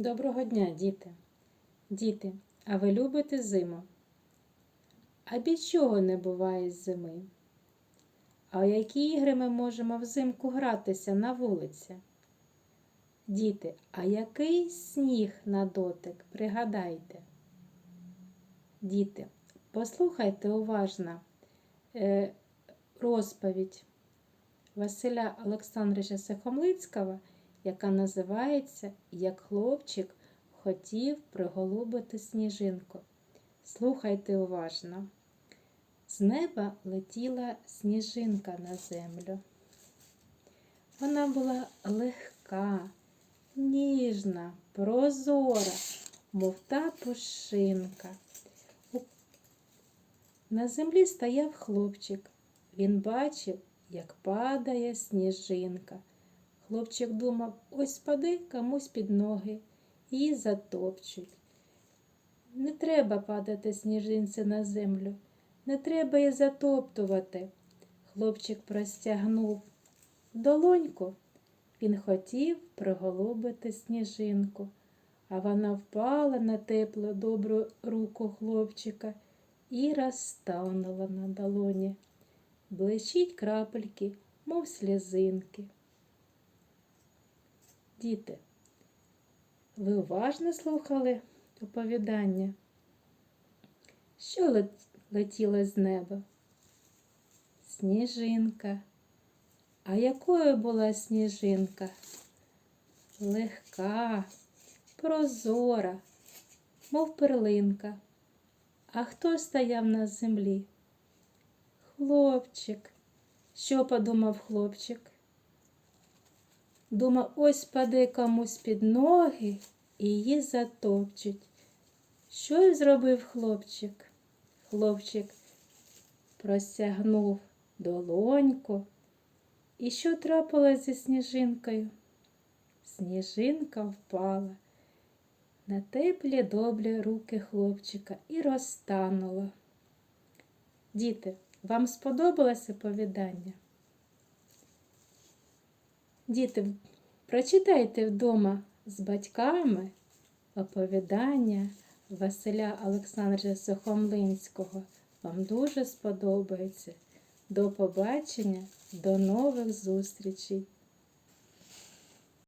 Доброго дня, діти. Діти, а ви любите зиму? А від чого не буває зими? А у які ігри ми можемо взимку гратися на вулиці? Діти, а який сніг на дотик? Пригадайте. Діти, послухайте уважно е, розповідь Василя Олександровича Сихомлицького, яка називається Як хлопчик хотів приголубити сніжинку. Слухайте уважно. З неба летіла сніжинка на землю. Вона була легка, ніжна, прозора, мов та пушинка. На землі стояв хлопчик. Він бачив, як падає сніжинка. Хлопчик думав, ось спаде комусь під ноги, її затопчуть. Не треба падати сніжинці на землю, не треба її затоптувати. Хлопчик простягнув долоньку. Він хотів приголубити сніжинку, а вона впала на теплу добру руку хлопчика і розтанула на долоні. Блищить крапельки, мов слізинки. Діти, ви уважно слухали оповідання? Що летіло з неба? Сніжинка. А якою була сніжинка? Легка, прозора, мов перлинка. А хто стояв на землі? Хлопчик. Що подумав хлопчик? Думав, ось паде комусь під ноги і її затопчуть. Що й зробив хлопчик? Хлопчик простягнув долоньку. І що трапилось зі сніжинкою? Сніжинка впала на теплі добрі руки хлопчика і розтанула. Діти, вам сподобалося оповідання? Діти, прочитайте вдома з батьками оповідання Василя Олександровича Сухомлинського. Вам дуже сподобається. До побачення, до нових зустрічей!